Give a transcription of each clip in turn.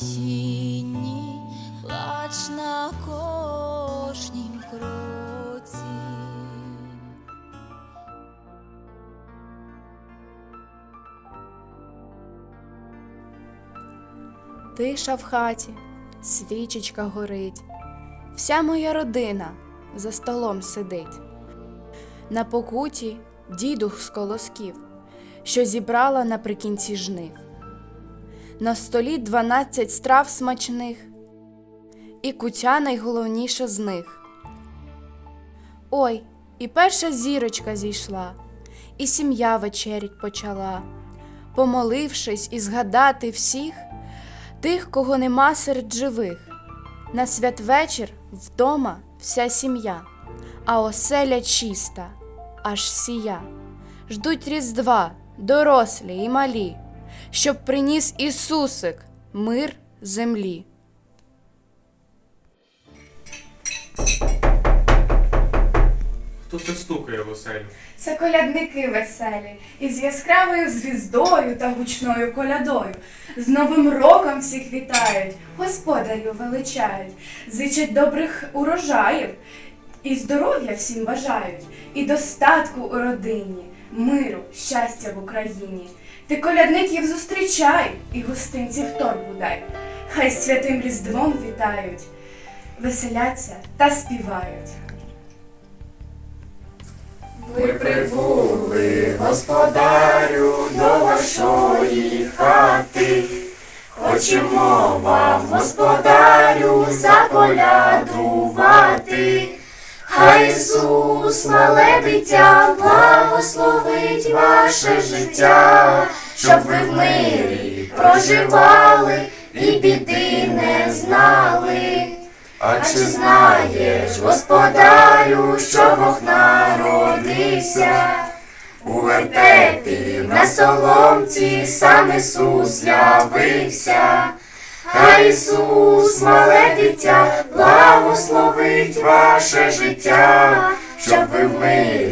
Україні, плач на кожнім. Тиша в хаті, свічечка горить, вся моя родина за столом сидить. На покуті дідух з колосків, що зібрала наприкінці жнив. На столі дванадцять страв смачних, і кутя найголовніша з них. Ой, і перша зірочка зійшла, і сім'я вечерять почала, помолившись і згадати всіх тих, кого нема серед живих. На святвечір вдома вся сім'я, а оселя чиста, аж сія. Ждуть Різдва, дорослі і малі, щоб приніс Ісусик мир землі. Хто це стукає в оселю? Це колядники веселі, із яскравою звіздою та гучною колядою. З Новим роком всіх вітають, господарю величають, зичать добрих урожаїв, і здоров'я всім бажають, і достатку у родині, миру, щастя в Україні. Ти колядників зустрічай, і гостинців торбу дай. Хай святим різдвом вітають, веселяться та співають. Ми прибули, господарю, до вашої хати. Хочемо вам, господарю, заколядувати. Хай Ісус, мале дитя, благословить ваше життя, щоб ви в мирі проживали і біди не знали. А чи знаєш, господарю, що Бог народився? У вертепі на соломці сам Ісус явився. Хай Ісус, мале дитя, благословить ваше життя, щоб ви в мирі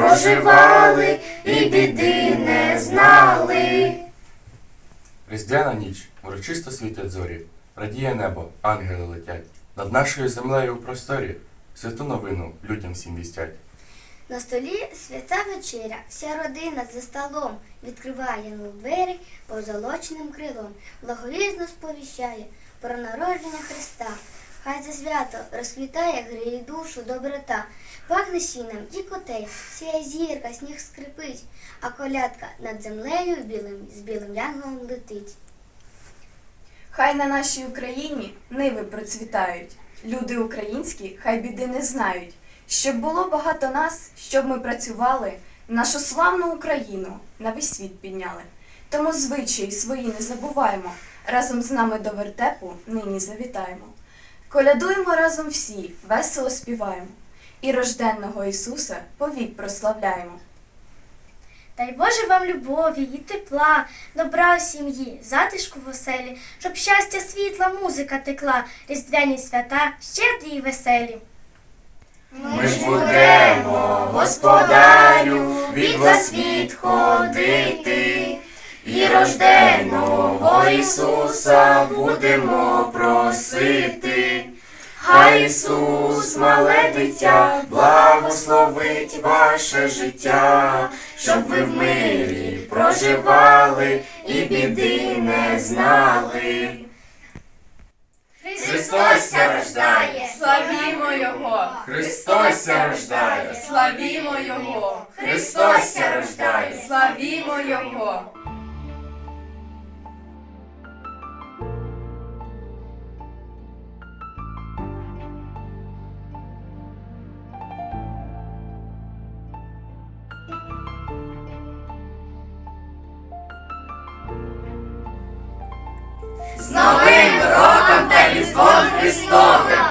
проживали і біди не знали. Різдвяна ніч, урочисто світять зорі, радіє небо, ангели летять. Над нашою землею у просторі святу новину людям всім вістять. На столі свята вечеря, вся родина за столом відкриває йому двері позолоченим крилом, благовізно сповіщає про народження Христа. Хай за свято розквітає, гріє душу доброта, пахне сіном і котей, сіє зірка, сніг скрипить, а колядка над землею білим, з білим янголом летить. Хай на нашій Україні ниви процвітають. Люди українські хай біди не знають. Щоб було багато нас, щоб ми працювали, нашу славну Україну на весь світ підняли. Тому звичаї свої не забуваємо. Разом з нами до вертепу нині завітаємо. Колядуємо разом всі, весело співаємо. І рожденного Ісуса повік прославляємо. Дай Боже вам любові і тепла, добра у сім'ї, затишку в оселі, щоб щастя, світла, музика текла, різдвяні свята, щедрі й веселі. Ми ж будемо, господарю, від вас відходити, рожденого Ісуса будемо просити. Хай Ісус, мале дитя, благословить ваше життя, щоб ви в мирі проживали і біди не знали. Христос ся рождає! Славімо Його! Христос ся рождає! Славімо Його! Христос ся рождає! Славімо Його! З Новим роком та Різдвом Христовим!